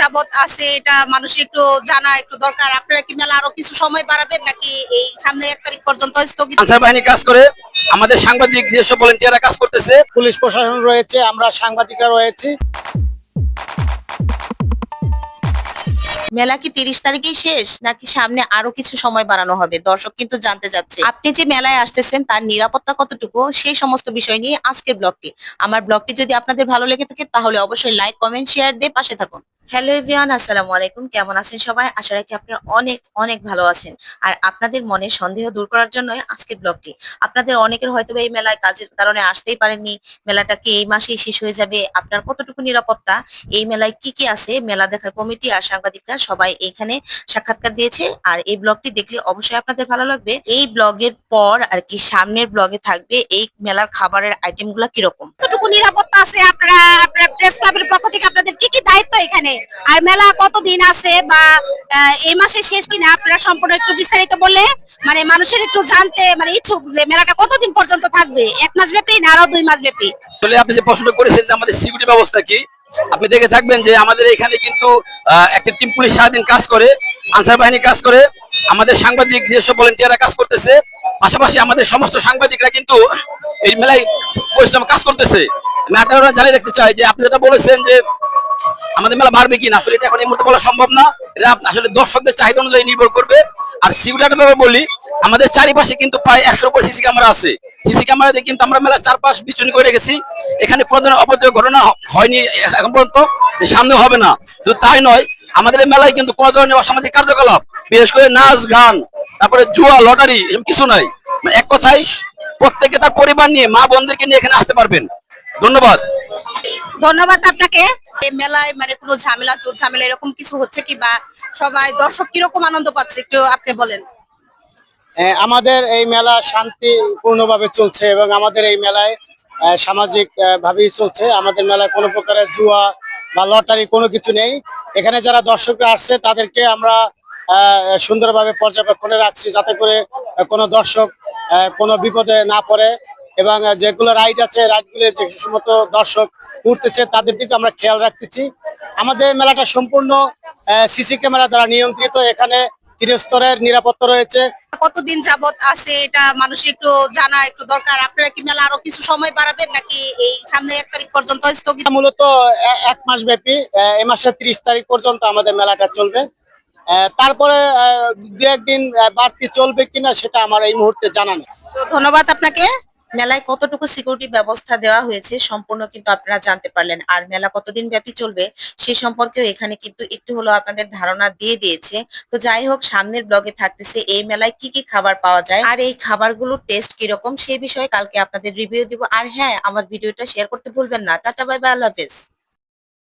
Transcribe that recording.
যাবত আছে এটা মানুষ একটু জানা একটু দরকার। আপনারা কি মেলা আরও কিছু সময় বাড়াবেন নাকি এই সামনে এক তারিখ পর্যন্ত স্থগিত? আনসার বাহিনী কাজ করে আমাদের সাংবাদিক যেসব ভলেন্টিয়াররা কাজ করতেছে। পুলিশ প্রশাসন রয়েছে আমরা সাংবাদিকরা রয়েছে। মেলা কি তিরিশ তারিখেই শেষ নাকি সামনে আরও কিছু সময় বাড়ানো হবে? দর্শক কিন্তু জানতে চাচ্ছে। আপনি যে মেলায় আসতেছেন তার নিরাপত্তা কতটুকু? সেই সমস্ত বিষয় নিয়ে আজকের ব্লগটি। আমার ব্লগটি যদি আপনাদের ভালো লেগে থাকে তাহলে অবশ্যই লাইক কমেন্ট শেয়ার দিয়ে পাশে থাকুন। হ্যালো এভরিওয়ান আসসালামু আলাইকুম। কেমন আছেন সবাই? আশা রাখি আপনারা অনেক অনেক ভালো আছেন। আর আপনাদের মনে সন্দেহ দূর করার জন্যই আজকের ব্লগটি। আপনাদের অনেকের হয়তো এই মেলায় কাজের কারণে আসতেই পারেননি। মেলাটা কি এই মাসেই শেষ হয়ে যাবে? আপনার কতটুকু নিরাপত্তা? এই মেলায় কি কি আছে? মেলা দেখার কমিটি আর সাংবাদিকরা সবাই এখানে সাক্ষাৎকার দিয়েছে। আর এই ব্লগটি দেখলে অবশ্যই আপনাদের ভালো লাগবে। এই ব্লগের পর আর কি সামনের ব্লগে থাকবে এই মেলার খাবারের আইটেমগুলা কীরকম? কতটুকু নিরাপত্তা আছে আপনারা? আপনার প্রেস ক্লাবের পক্ষ থেকে আপনাদের কি কি দায়িত্ব এখানে? আর মেলা কতদিন আছে বা এই মাসে শেষ কিনা? আপনারা সম্পূর্ণ একটু বিস্তারিত বললে মানে মানুষের একটু জানতে মানে ইচ্ছুক যে মেলাটা কতদিন পর্যন্ত থাকবে? এক মাস ব্যাপী না আরও দুই মাস ব্যাপী? আসলে আপনি যে প্রশ্ন করেছেন যে আমাদের সিকিউরিটি ব্যবস্থা কি, আপনি দেখে থাকবেন যে আমাদের এখানে কিন্তু একটা টিম পুলিশ সারাদিন কাজ করে, আনসার বাহিনী কাজ করে, আমাদের সাংবাদিক যেসব ভলেন্টিয়াররা কাজ করতেছে, পাশাপাশি আমাদের সমস্ত সাংবাদিকরা কিন্তু এই মেলায় পরিশ্রম কাজ করতেছে। আমি কথা জানিয়ে রাখতে চাই যে আপনি যেটা বলেছেন যে আমাদের মেলা বাড়বে কিনা? আসলে এটা এখন এই মুহূর্তে বলা সম্ভব না। এটা আসলে দর্শকদের চাহিদা অনুযায়ী নির্ভর করবে। আর ব্যাপারে বলি, আমাদের চারিপাশে কিন্তু প্রায় একশোর উপর সিসি ক্যামেরা আছে। সিসি ক্যামেরা দিয়ে কিন্তু আমরা মেলার চারপাশ বিস্তৃণ করে রেখেছি। এখানে কোনো ধরনের অপরাধ ঘটনা হয়নি এখন পর্যন্ত সামনে হবে না। শুধু তাই নয়, আমাদের মেলায় কিন্তু কোনো ধরনের অসামাজিক কার্যকলাপ, বিশেষ করে নাচ, গান, তারপরে জুয়া, লটারি এরকম কিছু নাই। মানে এক কথায় প্রত্যেকে তার পরিবার নিয়ে মা বোনদেরকে নিয়ে এখানে আসতে পারবেন। ধন্যবাদ। ধন্যবাদ আপনাকে। এই মেলায় মানে কোনো ঝামেলা, চোর ঝামেলা এরকম কিছু হচ্ছে কি বা সবাই দর্শক কীরকম আনন্দ পাচ্ছে একটু আপনি বলেন? আমাদের এই মেলা শান্তিপূর্ণভাবে চলছে এবং আমাদের এই মেলায় সামাজিক ভাবেই চলছে। আমাদের মেলায় কোনো প্রকারের জুয়া বা লটারি কোনো কিছু নেই। এখানে যারা দর্শকরা আসছে, তাদেরকে আমরা সুন্দরভাবে পর্যবেক্ষণে রাখছি যাতে করে কোনো দর্শক কোনো বিপদে না পড়ে এবং যেগুলো রাইড আছে, রাইডগুলো যে সমস্ত দর্শক উঠতেছে তাদের দিকে আমরা খেয়াল রাখতেছি। আমাদের মেলাটা সম্পূর্ণ সিসি ক্যামেরা দ্বারা নিয়ন্ত্রিত। এখানে ত্রিস্তরের নিরাপত্তা রয়েছে। কতদিন যাবত আছে এটা মানুষ একটু জানা একটু দরকার? আপনারা কি মেলা আরও কিছু সময় বাড়াবেন নাকি এই সামনে এক তারিখ পর্যন্ত স্থগিত? মূলত এক মাস ব্যাপী এ মাসের ত্রিশ তারিখ পর্যন্ত আমাদের মেলাটা চলবে। তারপরে দু একদিন বাড়তি চলবে কিনা সেটা আমার এই মুহূর্তে জানা নেই। তো ধন্যবাদ আপনাকে। মেলায় কতটুকু সিকিউরিটি ব্যবস্থা দেওয়া হয়েছে সম্পূর্ণ কিন্তু আপনারা জানতে পারলেন। আর মেলা কতদিন ব্যাপী চলবে সে সম্পর্কেও এখানে কিন্তু একটু হলো আপনাদের ধারণা দিয়ে দিয়েছে। তো যাই হোক, সামনের ব্লগে থাকতেছে এই মেলায় কি কি খাবার পাওয়া যায় আর এই খাবারগুলোর টেস্ট কীরকম সেই বিষয়ে কালকে আপনাদের রিভিউ দিব। আর হ্যাঁ আমার ভিডিওটা শেয়ার করতে ভুলবেন না। টাটা বাই বাই আল্লাহ হাফেজ।